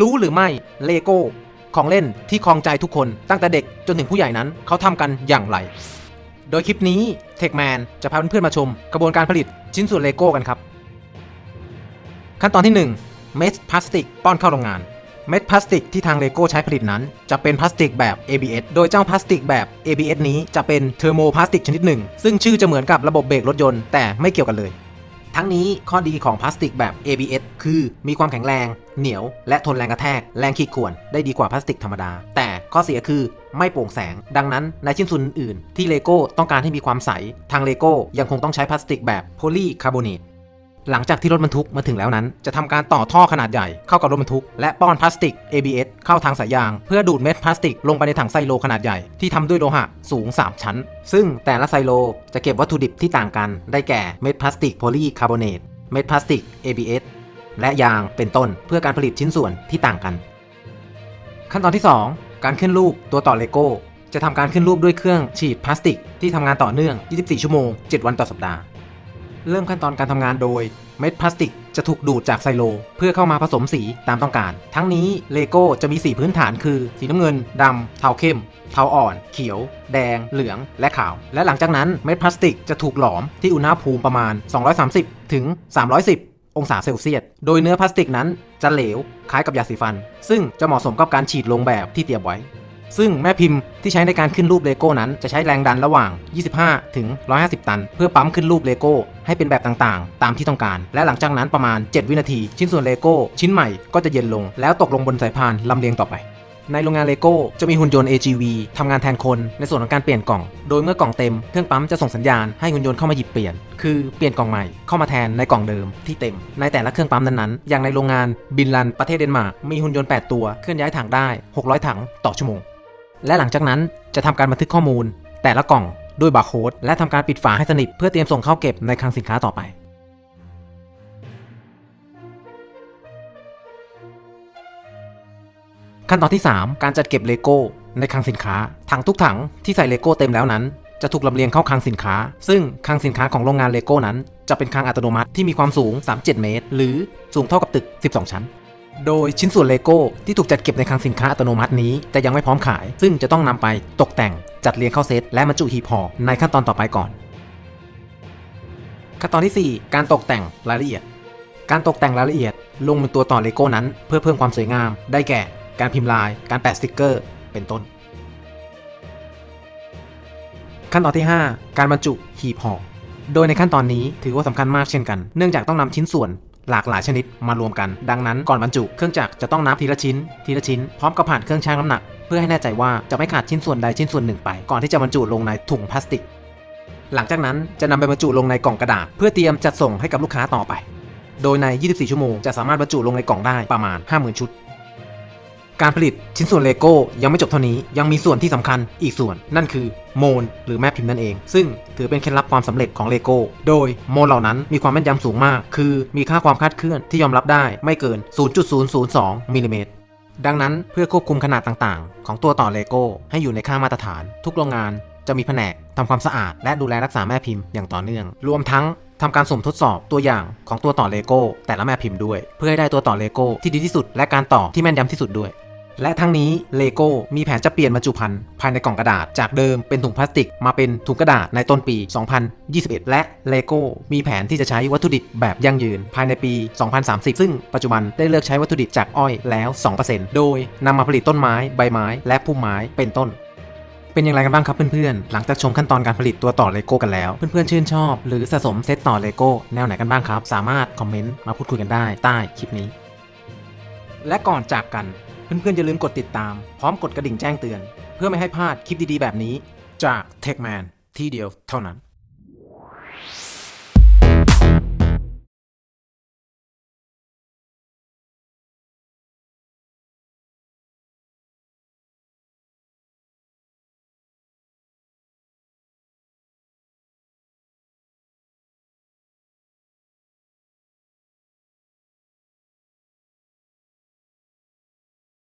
รู้หรือไม่เลโก้ของเล่นที่คลองใจทุกคนตั้งแต่เด็กจนถึงผู้ใหญ่นั้นเขาทำกันอย่างไร โดยคลิปนี้ TechMan จะพาเพื่อนๆมาชม กระบวนการผลิตชิ้นส่วนเลโก้กันครับ ขั้นตอนที่ 1 เม็ดพลาสติกป้อนเข้าโรงงาน เม็ดพลาสติกที่ทางเลโก้ใช้ผลิตนั้น จะเป็นพลาสติกแบบ ABS โดยเจ้าพลาสติกแบบ ABS นี้จะเป็นเทอร์โมพลาสติกชนิดหนึ่ง ซึ่งชื่อจะเหมือนกับระบบเบรกรถยนต์แต่ไม่เกี่ยวกันเลย ทั้งนี้ข้อดีของพลาสติกแบบ ABS คือมีความแข็งแรง เหนียว และทนแรงกระแทก แรงขีดข่วนได้ดีกว่าพลาสติกธรรมดา แต่ข้อเสียคือไม่โปร่งแสง ดังนั้นในชิ้นส่วนอื่น ที่เลโก้ต้องการให้มีความใส ทางเลโก้ยังคงต้องใช้พลาสติกแบบโพลีคาร์บอเนต หลังจากที่รถบรรทุกมาถึงแล้วนั้น จะทำการต่อท่อขนาดใหญ่เข้ากับรถบรรทุก และป้อนพลาสติก ABS เข้าทางสายยาง เพื่อดูดเม็ดพลาสติกลงไปในถังไซโลขนาดใหญ่ที่ทำด้วยโลหะสูง 3 ชั้น ซึ่งแต่ละไซโลจะเก็บวัตถุดิบที่ต่างกัน ได้แก่เม็ดพลาสติกโพลีคาร์บอเนตเม็ดพลาสติก ABS และยางเป็นต้นเพื่อการผลิตชิ้นส่วนที่ต่างกัน ขั้นตอนที่ 2 การขึ้นรูปตัวต่อเลโก้จะทำการขึ้นรูปด้วยเครื่องฉีดพลาสติก ที่ทำงานต่อเนื่อง 24 ชั่วโมง 7 วันต่อสัปดาห์ เริ่มขั้นตอนการทำงานโดยเม็ดพลาสติกจะถูกดูดจากไซโล เพื่อเข้ามาผสมสีตามต้องการ ทั้งนี้เลโก้จะมีสีพื้นฐานคือ สีน้ำเงินดำเทาเข้ม เทาอ่อน เขียว แดง เหลือง และขาว และหลังจากนั้นเม็ดพลาสติกจะถูกหลอมที่อุณหภูมิประมาณ 230 ถึง 310 องศาเซลเซียส โดยเนื้อพลาสติกนั้นจะเหลวคล้ายกับยาสีฟัน ซึ่งจะเหมาะสมกับการฉีดลงแบบที่เตรียมไว้ ซึ่งแม่พิมพ์ที่ใช้ในการขึ้นรูปเลโก้นั้น จะใช้แรงดันระหว่าง 25 ถึง 150 ตัน เพื่อปั๊มขึ้นรูปเลโก้ให้เป็นแบบต่างๆ ตามที่ต้องการ และหลังจากนั้นประมาณ 7 วินาที ชิ้นส่วนเลโก้ชิ้นใหม่ก็จะเย็นลง แล้วตกลงบนสายพานลำเลียงต่อไปในโรงงานเลโก้จะมีหุ่นยนต์ AGV ทำงานแทนคนในส่วนของการเปลี่ยนกล่อง โดยเมื่อกล่องเต็ม เครื่องปั๊มจะส่งสัญญาณให้หุ่นยนต์เข้ามาหยิบเปลี่ยน คือเปลี่ยนกล่องใหม่เข้ามาแทนในกล่องเดิมที่เต็ม ในแต่ละเครื่องปั๊มนั้นๆ อย่างในโรงงานบินลันประเทศเดนมาร์ก มีหุ่นยนต์ 8 ตัวเคลื่อนย้ายถังได้ 600 ถังต่อชั่วโมง และหลังจากนั้นจะทำการบันทึกข้อมูล แต่ละกล่องด้วยบาร์โค้ดและทำการปิดฝาให้สนิทเพื่อเตรียมส่งเข้าเก็บในคลังสินค้าต่อไปขั้นตอนที่ 3 การจัดเก็บเลโก้ในคลังสินค้า ถังทุกถังที่ใส่เลโก้เต็มแล้วนั้น จะถูกลำเลียงเข้าคลังสินค้า ซึ่งคลังสินค้าของโรงงานเลโก้นั้น จะเป็นคลังอัตโนมัติที่มีความสูง 37 เมตร หรือสูงเท่ากับตึก 12 ชั้น โดยชิ้นส่วนเลโก้ที่ถูกจัดเก็บในคลังสินค้าอัตโนมัตินี้แต่ยังไม่พร้อมขาย ซึ่งจะต้องนำไปตกแต่งจัดเรียงเข้าเซตและบรรจุหีบห่อในขั้นตอนต่อไปก่อน ขั้นตอนที่ 4 การตกแต่งรายละเอียด การตกแต่งรายละเอียด ลงบนตัวต่อเลโก้นั้น เพื่อเพิ่มความสวยงาม ได้แก่ การพิมพ์ลาย การแปะสติกเกอร์ เป็นต้น ขั้นตอนที่ 5 การบรรจุหีบห่อโดยในขั้นตอนนี้ถือว่าสำคัญมากเช่นกัน เนื่องจากต้องนำชิ้นส่วน หลากหลายชนิดมารวมกัน ดังนั้นก่อนบรรจุเครื่องจักรจะต้องนับทีละชิ้น ทีละชิ้นพร้อมกับผ่านเครื่องชั่งน้ำหนัก เพื่อให้แน่ใจว่าจะไม่ขาดชิ้นส่วนใดชิ้นส่วนหนึ่งไป ก่อนที่จะบรรจุลงในถุงพลาสติก หลังจากนั้นจะนำไปบรรจุลงในกล่องกระดาษ เพื่อเตรียมจัดส่งให้กับลูกค้าต่อไป โดยใน 24 ชั่วโมงจะสามารถบรรจุลงในกล่องได้ประมาณ 50,000 ชุด การผลิตชิ้นส่วนเลโก้ยังไม่จบเท่านี้ยังมีส่วนที่สำคัญอีกส่วน นั่นคือโมนหรือแม่พิมพ์นั่นเอง ซึ่งถือเป็นเคล็ดลับความสำเร็จของเลโก้โดยโมนเหล่านั้นมีความแม่นยำสูงมาก คือมีค่าความคลาดเคลื่อนที่ยอมรับได้ไม่เกิน 0.002มิลลิเมตรดังนั้นเพื่อควบคุมขนาดต่างๆ ของตัวต่อเลโก้ให้อยู่ในค่ามาตรฐาน ทุกโรงงานจะมีแผนกทำความสะอาด และดูแลรักษาแม่พิมพ์อย่างต่อเนื่อง รวมทั้งทำการสุ่มทดสอบตัวอย่างของตัวต่อเลโก้แต่ละแม่พิมพ์ด้วย เพื่อให้ได้ตัวต่อเลโก้ที่ดีที่สุด และการต่อที่แม่นยำที่สุดด้วย และทั้งนี้เลโก้มีแผนจะเปลี่ยนบรรจุภัณฑ์ภายในกล่องกระดาษ จากเดิมเป็นถุงพลาสติก มาเป็นถุงกระดาษในต้นปี 2021 และเลโก้มีแผนที่จะใช้วัตถุดิบแบบยั่งยืน ภายในปี 2030 ซึ่งปัจจุบันได้เลือกใช้วัตถุดิบจากอ้อยแล้ว 2%โดยนำมาผลิตต้นไม้ใบไม้ และพุ่มไม้เป็นต้นเป็นอย่างไรกันบ้างครับเพื่อนๆ หลังจากชมขั้นตอนการผลิตตัวต่อเลโก้กันแล้ว เพื่อนๆ ชื่นชอบ หรือสะสมเซตต่อเลโก้แนวไหนกันบ้างครับ สามารถคอมเมนต์มาพูดคุยกันได้ใต้คลิปนี้ และก่อนจากกัน เพื่อนๆอย่าลืมกดติดตาม พร้อมกดกระดิ่งแจ้งเตือน เพื่อไม่ให้พลาดคลิปดีๆแบบนี้ จาก Techman ที่เดียวเท่านั้น